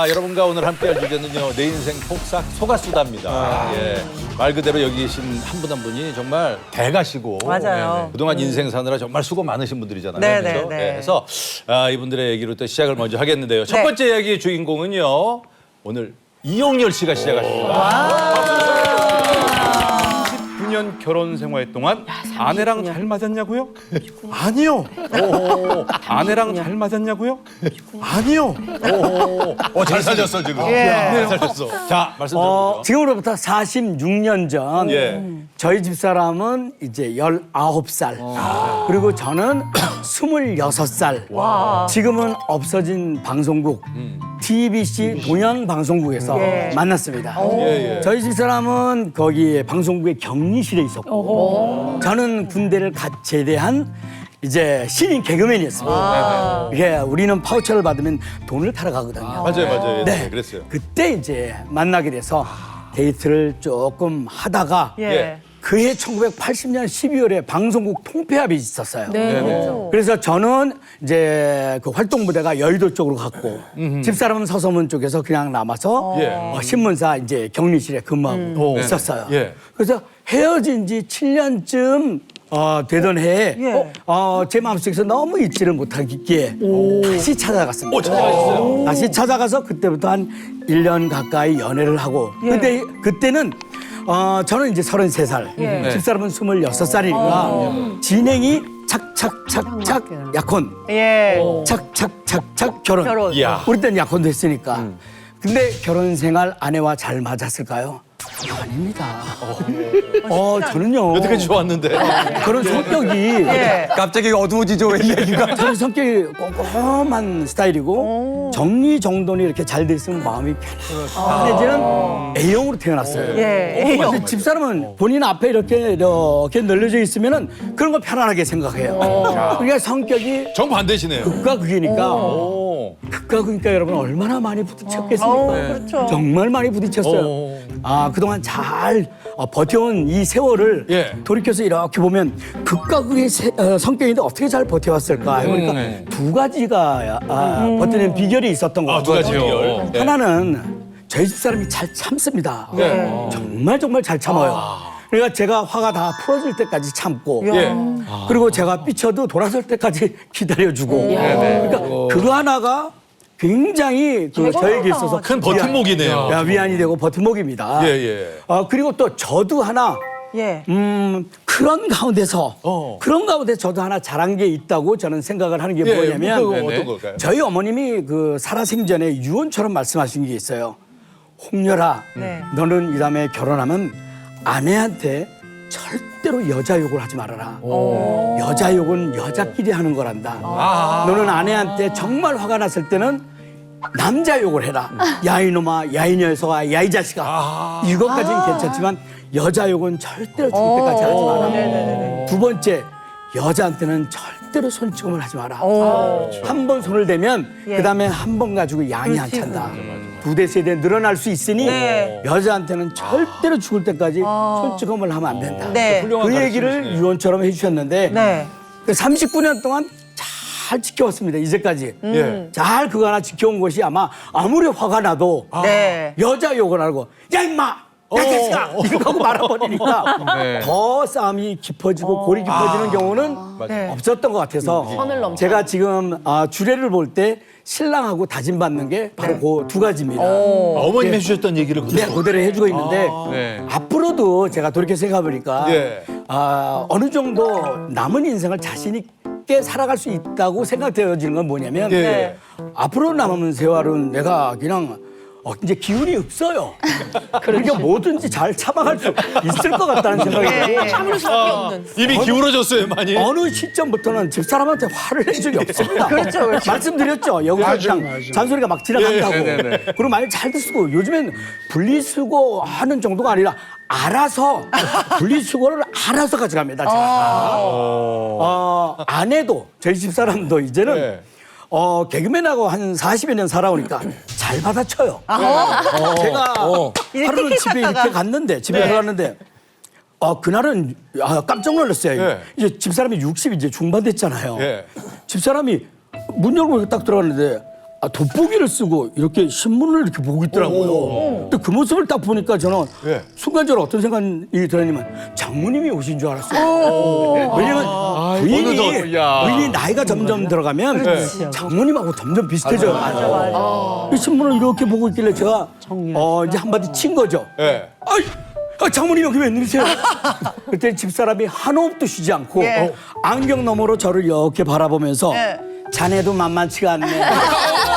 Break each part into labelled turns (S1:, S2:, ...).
S1: 아, 여러분과 오늘 함께할 주제는요 내 인생 폭삭 소가수다입니다. 예, 말 그대로 여기 계신 한 분 한 분이 정말 대가시고
S2: 맞아요.
S1: 네, 그동안 인생 사느라 정말 수고 많으신 분들이잖아요.
S2: 네,
S1: 그래서,
S2: 네, 네.
S1: 예, 그래서 아, 이분들의 얘기로 또 시작을 먼저 하겠는데요. 첫
S2: 네.
S1: 번째 이야기의 주인공은요 오늘 이용열 씨가 시작하십니다.
S3: 9년 결혼 생활 동안 아내랑 잘 맞았냐고요? 아니요. 아내랑 잘 맞았냐고요? 아니요.
S1: 어, 잘 살렸어 지금.
S2: 예.
S1: 잘 살렸어. 자 말씀
S4: 어,
S1: 들어보죠.
S4: 지금으로부터 46년 전
S1: 예.
S4: 저희 집사람은 이제 19살 그리고 저는 26살 지금은 없어진 방송국 TBC 동양 방송국에서
S2: 예.
S4: 만났습니다.
S1: 예, 예.
S4: 저희 집사람은 거기 방송국의 격리 실에 있었고 저는 군대를 갓 제대한 이제 신인 개그맨이었습니다. 이게 우리는 파우처를 받으면 돈을 타러 가거든요.
S1: 맞아요 맞아요. 네.
S4: 네.
S1: 그랬어요.
S4: 그때 이제 만나게 돼서 데이트를 조금 하다가
S2: 예.
S4: 그해 1980년 12월에 방송국 통폐합이 있었어요.
S1: 네.
S4: 그래서 저는 이제 그 활동 부대가 여의도 쪽으로 갔고 집사람은 서서문 쪽에서 그냥 남아서
S1: 예.
S4: 어, 신문사 이제 격리실에 근무하고 있었어요.
S1: 예.
S4: 그래서 헤어진 지 7년쯤 어, 되던 해에
S2: 예.
S4: 어, 제 마음속에서 너무 잊지를 못하기에 다시 찾아갔습니다.
S1: 오 찾아가셨어요.
S4: 다시 찾아가서 그때부터 한 1년 가까이 연애를 하고
S2: 예.
S4: 그때 그때는 어 저는 이제 33살
S2: 예.
S4: 집사람은 26살이니까 진행이 착착착착 약혼
S2: 예.
S4: 착착착착 결혼,
S2: 결혼.
S1: 이야.
S4: 우리 때는 약혼도 했으니까 근데 결혼 생활 아내와 잘 맞았을까요? 아닙니다. 어, 저는요.
S1: 여태까지 좋았는데.
S4: 그런 성격이
S2: 예.
S4: 갑자기 어두워지죠 왜 얘기가 저는 성격이 꼼꼼한 스타일이고 정리정돈이 이렇게 잘 돼 있으면 마음이 편해요 근데 저는 A형으로 태어났어요
S2: 예. A형.
S4: 근데 집사람은 본인 앞에 이렇게 이렇게 널려져 있으면은 그런 거 편안하게 생각해요 그러니까 성격이
S1: 정 반대시네요.
S4: 극과 극이니까
S1: 오.
S4: 극과 극이니까 여러분 얼마나 많이 부딪혔겠습니까
S2: 어우, 그렇죠.
S4: 정말 많이 부딪혔어요.
S1: 어.
S4: 아 그동안 잘 어, 버텨온 이 세월을
S1: 예.
S4: 돌이켜서 이렇게 보면 극과 극의 세- 어, 성격인데 어떻게 잘 버텨왔을까 해보니까
S1: 음.
S4: 두 가지가 아, 버티는 비결이 있었던 것
S1: 아, 두
S4: 같아요.
S1: 가지요. 네.
S4: 하나는 저희 집 사람이 잘 참습니다. 정말 정말 잘 참아요. 그러니까 제가 화가 다 풀어질 때까지 참고
S1: 예.
S4: 그리고 제가 삐쳐도 돌아설 때까지 기다려주고 그러니까 그거 하나가 굉장히 그 저에게 있어서
S1: 큰 버팀목이네요.
S4: 위안, 위안이 되고 버팀목입니다.
S1: 예, 예.
S4: 어, 그리고 또 저도 하나
S2: 예.
S4: 음, 그런 가운데서
S1: 어.
S4: 그런 가운데 저도 하나 잘한 게 있다고 저는 생각을 하는 게
S1: 예,
S4: 뭐냐면
S1: 뭐, 어떤 걸까요?
S4: 저희 어머님이 그 살아생전에 유언처럼 말씀하신 게 있어요. 홍렬아,
S2: 네.
S4: 너는 이 다음에 결혼하면 아내한테 절대로 여자 욕을 하지 말아라. 여자 욕은 여자끼리 하는 거란다.
S1: 아.
S4: 너는 아내한테 정말 화가 났을 때는 남자 욕을 해라. 야 이놈아, 야 이 녀석아, 야 이 자식아.
S1: 아.
S4: 이것까지는 괜찮지만 여자 욕은 절대로 죽을 때까지 하지 마라. 두 번째, 여자한테는 절대로 손찌검을 하지 마라.
S2: 오.
S4: 한번 손을 대면
S2: 예.
S4: 그다음에 한 번 가지고 양이 안 찬다. 두 대 세 대 늘어날 수 있으니
S2: 네.
S4: 여자한테는 절대로 죽을 때까지 손찌검을 하면 안 된다.
S2: 네.
S1: 훌륭한
S4: 그 얘기를
S1: 가르침이시네요.
S4: 유언처럼 해주셨는데
S2: 네.
S4: 그 39년 동안 잘 지켜왔습니다. 이제까지
S1: 예.
S4: 잘 그거 하나 지켜온 것이 아마 아무리 화가 나도
S2: 네.
S4: 여자 욕을 하고 야 임마 야이 자식아 이렇게 하고 말아버리니까
S3: 네.
S4: 더 싸움이 깊어지고 골이 깊어지는 경우는
S2: 네.
S4: 없었던 것 같아서 제가 지금 아, 주례를 볼 때 신랑하고 다짐받는 게 바로 그 두 가지입니다.
S1: 어머님 해주셨던 얘기를
S4: 네,
S1: 그대로.
S4: 그대로 해주고 있는데
S3: 네.
S4: 앞으로도 제가 돌이켜 생각해보니까
S1: 예.
S4: 아, 어느 정도 남은 인생을 자신 있게 살아갈 수 있다고 생각되어지는 건 뭐냐면
S1: 예.
S4: 앞으로 남은 세월은 내가 그냥 어, 이제 기운이 없어요. 그러니까 뭐든지 잘 참아갈 수 있을 것 같다는 생각이 들어요.
S2: 참을 수밖에 없는.
S1: 이미 기울어졌어요 많이.
S4: 어느 시점부터는 집 사람한테 화를 낸 적이 없습니다.
S2: 그렇죠, 그렇죠.
S4: 말씀드렸죠. 여기서 그냥 잔소리가 막 지나간다고.
S3: 예, 네, 네, 네.
S4: 그리고 말잘 듣고 요즘엔 분리수거 하는 정도가 아니라 알아서 분리수거를 알아서 가져갑니다. 제가. 어, 아내도 저희 집 사람도 이제는
S1: 네.
S4: 어, 개그맨하고 한 40여 년 살아오니까 잘 받아쳐요. 어, 제가 하루는 집에 이렇게 갔는데 집에 들어갔는데 어, 그날은 아, 깜짝 놀랐어요.
S1: 네.
S4: 이제 집사람이 60 이제 중반 됐잖아요.
S1: 예.
S4: 집사람이 문 열고 딱 들어갔는데 아, 돋보기를 쓰고 이렇게 신문을 이렇게 보고 있더라고요. 근데 그 모습을 딱 보니까 저는
S5: 예.
S4: 순간적으로 어떤 생각이 들었냐면 장모님이 오신 줄 알았어요. 왜냐면 부인이,
S3: 어느덧, 야.
S4: 부인이 나이가 점점 들어가면 장모님하고 점점 비슷해져요. 이 신문을 이렇게 보고 있길래 제가 어, 이제 한마디 친 거죠.
S1: 예.
S4: 아이, 아, 장모님 여기 웬일이세요? 그때 집사람이 한호흡도 쉬지 않고
S2: 예.
S4: 어, 안경 너머로 저를 이렇게 바라보면서
S2: 예.
S4: 자네도 만만치가 않네.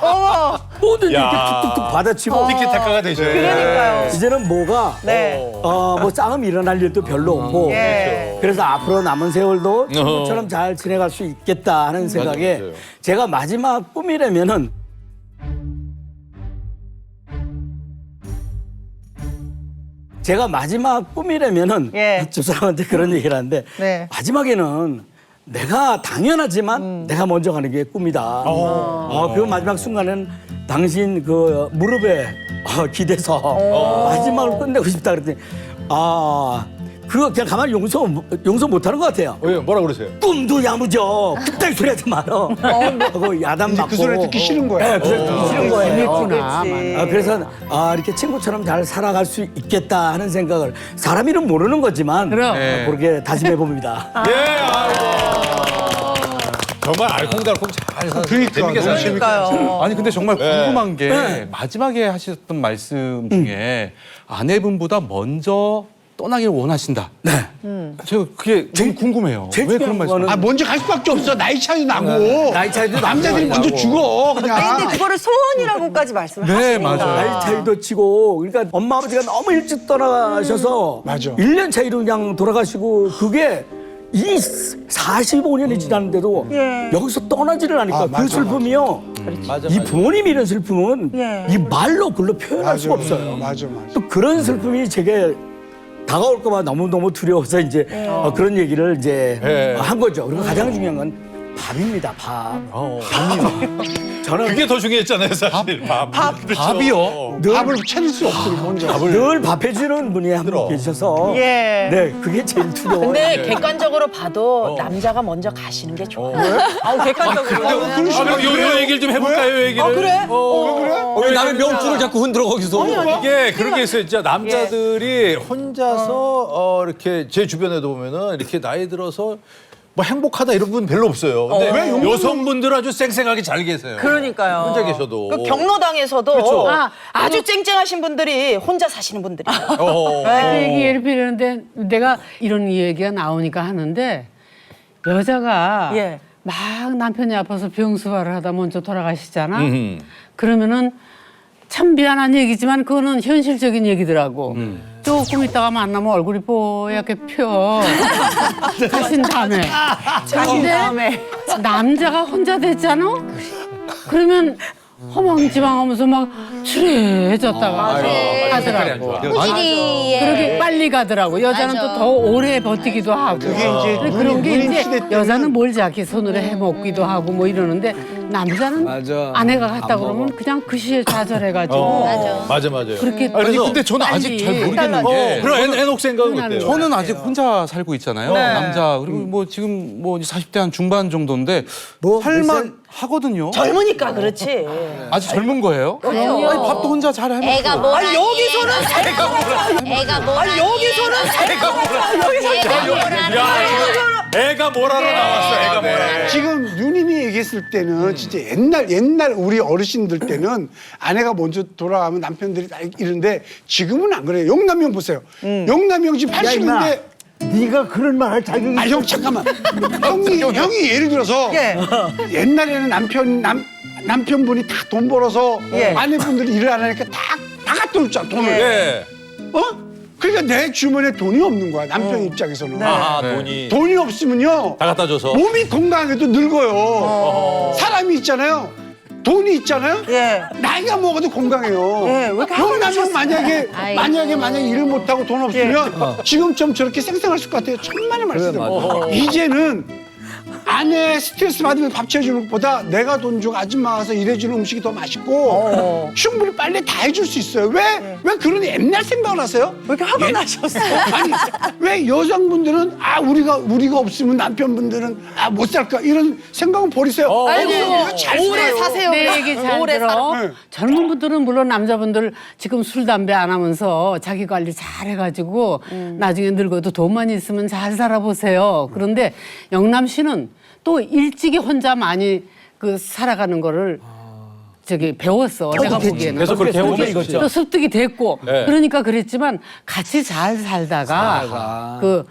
S2: 어머.
S4: 뭐든
S1: 야.
S4: 이렇게 툭툭툭 받아치고
S1: 티키타카가 되죠.
S2: 그러니까요.
S4: 이제는 뭐가
S2: 네.
S4: 어, 뭐 싸움 일어날 일도 별로 없고
S2: 예.
S4: 그래서 앞으로 남은 세월도 친구처럼 잘 지내갈 수 있겠다 하는 생각에
S1: 맞아요.
S4: 제가 마지막 꿈이라면은 제가 마지막 꿈이라면은
S2: 예.
S4: 집사람한테 그런 얘기를 하는데
S2: 네.
S4: 마지막에는 내가 당연하지만 내가 먼저 가는 게 꿈이다. 어, 그 마지막 순간은 당신 그 무릎에 어, 기대서 마지막을 끝내고 싶다 그랬더니 아 그거 그냥 가만히 용서 용서 못하는 것 같아요.
S1: 어, 예, 뭐라 그러세요?
S4: 꿈도 야무져. 그딴 소리 하지 마라. 하고 야단 맞고.
S5: 그 소리 듣기 싫은 거야.
S4: 네, 그 소리 듣기 싫은 거예요.
S2: 그렇지.
S4: 아, 그래서 아, 이렇게 친구처럼 잘 살아갈 수 있겠다 하는 생각을 사람 이름 모르는 거지만
S2: 그럼.
S4: 어, 그렇게 다짐해 봅니다.
S1: 예, 아이고. 정말 알콩달콩 잘 사세요.
S5: 그러니까,
S1: 재밌게
S5: 너무
S1: 사세요.
S2: 그러니까요.
S3: 아니 근데 정말
S1: 네.
S3: 궁금한 게
S4: 네.
S3: 마지막에 하셨던 말씀 중에 아내분보다 먼저 떠나길 원하신다.
S4: 네.
S3: 제가 그게 너무 궁금해요.
S4: 제일
S3: 왜 그런 말씀?
S5: 아 먼저 갈 수밖에 없어. 나이 차이 나고.
S4: 나이 차이도
S5: 남자들이
S4: 나고.
S5: 먼저 죽어 그냥.
S2: 근데 그거를 소원이라고까지 말씀을
S3: 네,
S2: 하시니까.
S3: 맞아요.
S4: 나이 차이도 치고 그러니까 엄마 아버지가 너무 일찍 떠나가셔서
S5: 맞아.
S4: 1년 차이로 그냥 돌아가시고 그게 이 45년이 지났는데도
S2: 예.
S4: 여기서 떠나지를 않으니까
S5: 아,
S4: 그
S5: 맞아,
S4: 슬픔이요.
S1: 맞아,
S4: 이
S1: 맞아.
S4: 부모님이 이런 슬픔은
S2: 예.
S4: 이 말로 글로 표현할 수가 없어요.
S5: 맞아 맞아.
S4: 또 그런 슬픔이 제게 다가올까봐 너무너무 두려워서 이제 어, 그런 얘기를 이제
S1: 예.
S4: 한 거죠. 그리고 가장 중요한 건 밥입니다, 밥.
S1: 어.
S4: 저는
S1: 그게 더 중요했잖아요, 사실. 밥. 그렇죠.
S3: 밥이요?
S4: 늘,
S5: 밥을 차릴 수 없어 먼저.
S4: 늘 밥해주는 분이 한 분 계셔서
S2: 예.
S4: 네, 그게 제일 두려워요.
S6: 근데 객관적으로 봐도 남자가 먼저 가시는 게 좋아요.
S2: 아우, 객관적으로.
S1: 아, 그럼 요, 요 얘기를 좀 해볼까요, 요 얘기를?
S2: 아, 그래?
S1: 어,
S7: 왜 남의 명줄을 자꾸 흔들어 거기서?
S1: 이게 그런 게 있어요. 진짜 남자들이 혼자서 어, 이렇게 제 주변에도 보면은 이렇게 나이 들어서 뭐 행복하다 이런 분 별로 없어요. 근데
S5: 왜 용돈-
S1: 여성분들은 아주 쌩쌩하게 잘 계세요.
S2: 그러니까요.
S1: 혼자 계셔도.
S2: 그 경로당에서도
S1: 그렇죠.
S6: 아, 아주 쨍쨍하신 분들이 혼자 사시는 분들이.
S1: 어.
S8: 그 얘기 예를 들는데 내가 이런 얘기가 나오니까 하는데 여자가
S2: 예.
S8: 막 남편이 아파서 병수발을 하다 먼저 돌아가시잖아.
S1: 음.
S8: 그러면은 참 미안한 얘기지만 그거는 현실적인 얘기더라고. 조금 있다가 만나면 얼굴이 뽀얗게 펴. 가신 다음에.
S2: 가신 다음에.
S8: 남자가 혼자 됐잖아? 그러면 허망지망 하면서 막 추레해졌다가 가더라고. 그렇게 빨리 가더라고. 여자는 또더 오래 버티기도 하고.
S5: 그게 이제
S8: 근데 그런 게
S5: 누님
S8: 이제
S5: 시대 때는-
S8: 여자는 뭘 자기 손으로 해 먹기도 하고 뭐 이러는데 남자는
S7: 맞아.
S8: 아내가 갔다 그러면 그냥 그 시에 좌절해가지고
S1: 어. 맞아, 맞아요.
S8: 그렇게
S3: 아니
S1: 그래서-
S3: 근데 저는 아직 잘 모르겠는
S1: 어,
S3: 게
S1: 그럼 애, 애녹 생각은 어때요?
S3: 저는 아직 혼자 살고 있잖아요.
S2: 네.
S3: 남자 그리고 뭐 지금 뭐 40대 한 중반 정도인데
S4: 뭐, 몇
S3: 살만
S4: 살?
S3: 하거든요.
S6: 젊으니까 그렇지.
S3: 아직 젊은 거예요? 아니 밥도 혼자 잘 해먹고.
S9: 애가 뭐
S2: 아니, 여기서는
S9: 애가 뭐
S2: 아니, 여기서는
S1: 애가 뭐라로 나왔어, 애가 뭐라로.
S5: 지금 누님이 얘기했을 때는 진짜 옛날 옛날 우리 어르신들 때는 아내가 먼저 돌아가면 남편들이 다 이러는데 지금은 안 그래요. 영남형 보세요. 영남형 지금 80인데
S10: 네가 그런 말 할 자격이
S5: 아 형 잠깐만. 형이 형이 예를 들어서
S2: 예.
S5: 옛날에는 남편 남 남편분이 다 돈 벌어서
S2: 예.
S5: 아내분들이 일을 안 하니까 다다 갖다 놓잖아 돈을.
S1: 예.
S5: 어? 그러니까 내 주머니에 돈이 없는 거야 남편 입장에서는.
S1: 아, 돈이.
S5: 돈이 없으면요.
S1: 다 갖다 줘서.
S5: 몸이 건강해도 늙어요. 사람이 있잖아요 돈이 있잖아요
S2: 예.
S5: 나이가 먹어도 건강해요.
S2: 예, 왜 이렇게
S5: 형남형 만약에
S9: 아이고.
S5: 만약에 만약에 일을 못하고 돈 없으면 지금처럼 저렇게 생생하실 것 같아요. 천만의 말씀. 이제는 아내 스트레스 받으면서 밥 채워주는 것보다 내가 돈 주고 아줌마 와서 일해주는 음식이 더 맛있고 충분히 빨리 다 해줄 수 있어요. 왜, 왜 그런 옛날 생각을 하세요?
S2: 왜 이렇게 화가
S5: 예?
S2: 나셨어요?
S5: 아니, 왜 여성분들은 아, 우리가, 우리가 없으면 남편분들은 아, 못 살까? 이런 생각은 버리세요.
S2: 아이고,
S5: 잘
S2: 오래
S5: 살아요.
S2: 사세요.
S8: 내 얘기 잘
S2: 오래
S8: 들어.
S5: 네.
S8: 젊은 분들은 물론 남자분들 지금 술 담배 안 하면서 자기 관리 잘 해가지고 나중에 늙어도 돈만 있으면 잘 살아보세요. 그런데 영남 씨는 또 일찍이 혼자 많이 그 살아가는 거를 저기 배웠어. 내가 보기에는.
S1: 계속 그렇게 해오고
S8: 또 습득이 됐고
S1: 네.
S8: 그러니까 그랬지만 같이 잘 살다가 그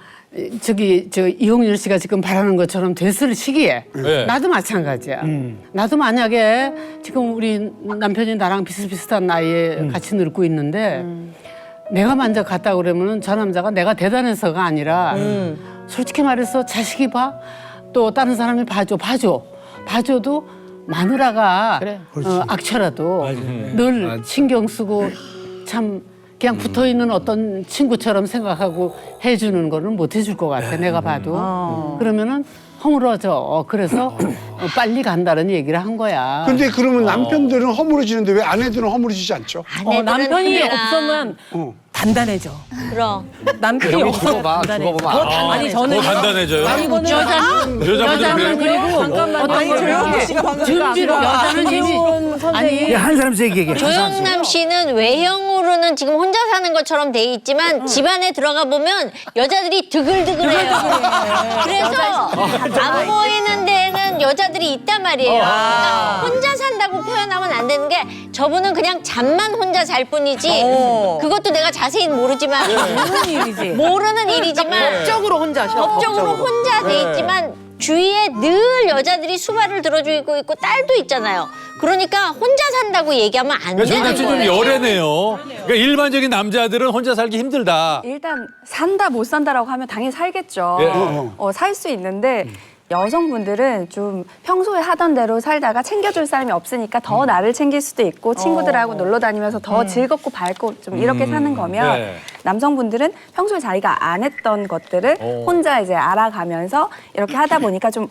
S8: 저기 저 이홍렬 씨가 지금 바라는 것처럼 됐을 시기에
S1: 네.
S8: 나도 마찬가지야. 나도 만약에 지금 우리 남편이 나랑 비슷비슷한 나이에 같이 늙고 있는데 내가 먼저 갔다 그러면은 저 남자가 내가 대단해서가 아니라 솔직히 말해서 자식이 봐 또 다른 사람이 봐줘 봐줘. 봐줘도 마누라가 어, 악처라도 늘 신경 쓰고 참 그냥 붙어 있는 어떤 친구처럼 생각하고 해주는 거는 못 해줄 것 같아 내가 봐도. 그러면은 허물어져. 어, 그래서 어, 빨리 간다는 얘기를 한 거야.
S5: 근데 그러면 남편들은 허물어지는데 왜 아내들은 허물어지지 않죠?
S9: 아내들은
S6: 남편이. 없으면
S5: 어.
S6: 단단해져.
S9: 그럼
S6: 남편이 없으면
S7: 죽어봐,
S6: 단단해져.
S7: 죽어봐.
S6: 더 단- 아니 저는
S1: 더 단단해져요.
S6: 이거는
S8: 여자는 여자는 그리고
S6: 잠깐만
S2: 아니, 조용히 씨가 방금
S8: 준비로 여자는 이미
S6: 선생님.
S4: 한 사람씩 얘기해.
S9: 조영남 씨는 외형으로는 지금 혼자 사는 것처럼 돼 있지만 집 안에 들어가 보면 여자들이 드글드글해요. 그래서 안 보이는 데는 여자들이 있단 말이에요. 그러니까 혼자 산다고 표현하면 안 되는 게 저분은 그냥 잠만 혼자 잘 뿐이지 그것도 내가 자세히는 모르지만
S6: 무슨 일이지?
S9: 모르는 일이지만
S2: 법적으로 혼자셔.
S9: 법적으로 혼자 돼 있지만 주위에 늘 여자들이 수발을 들어주고 있고 딸도 있잖아요. 그러니까 혼자 산다고 얘기하면 안
S1: 그러니까
S9: 되는
S1: 씨좀
S9: 거예요.
S1: 열애네요. 그러니까 일반적인 남자들은 혼자 살기 힘들다.
S11: 일단 산다 못 산다라고 하면 당연히 살겠죠.
S1: 예.
S11: 어, 살 수 있는데 여성분들은 좀 평소에 하던 대로 살다가 챙겨줄 사람이 없으니까 더 나를 챙길 수도 있고 친구들하고 놀러 다니면서 더 즐겁고 밝고 좀 이렇게 사는 거면
S1: 네.
S11: 남성분들은 평소에 자기가 안 했던 것들을 혼자 이제 알아가면서 이렇게 하다 보니까 좀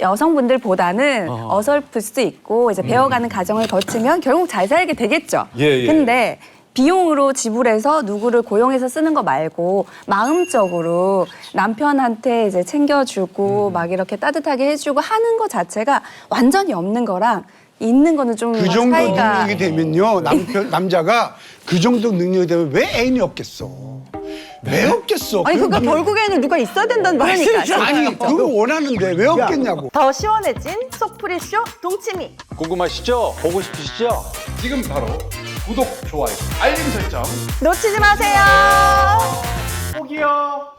S11: 여성분들보다는 어 설플 수도 있고 이제 배워가는 과정을 거치면 결국 잘 살게 되겠죠.
S1: 예, 예.
S11: 근데 비용으로 지불해서 누구를 고용해서 쓰는 거 말고 마음적으로 남편한테 이제 챙겨주고 막 이렇게 따뜻하게 해주고 하는 거 자체가 완전히 없는 거랑 있는 거는 좀
S5: 그 정도
S11: 차이가
S5: 능력이 되면요 남편 남자가 그 정도 능력이 되면 왜 애인이 없겠어? 왜 없겠어?
S2: 아니
S5: 그
S2: 그러니까 결국에는 누가 있어야 된다는 말씀이죠.
S5: 아니 그거 원하는데 왜 없겠냐고.
S11: 더 시원해진 속풀이쇼 동치미
S1: 궁금하시죠? 보고 싶으시죠?
S3: 지금 바로 구독, 좋아요, 알림 설정
S11: 놓치지 마세요.
S3: 꼭이요.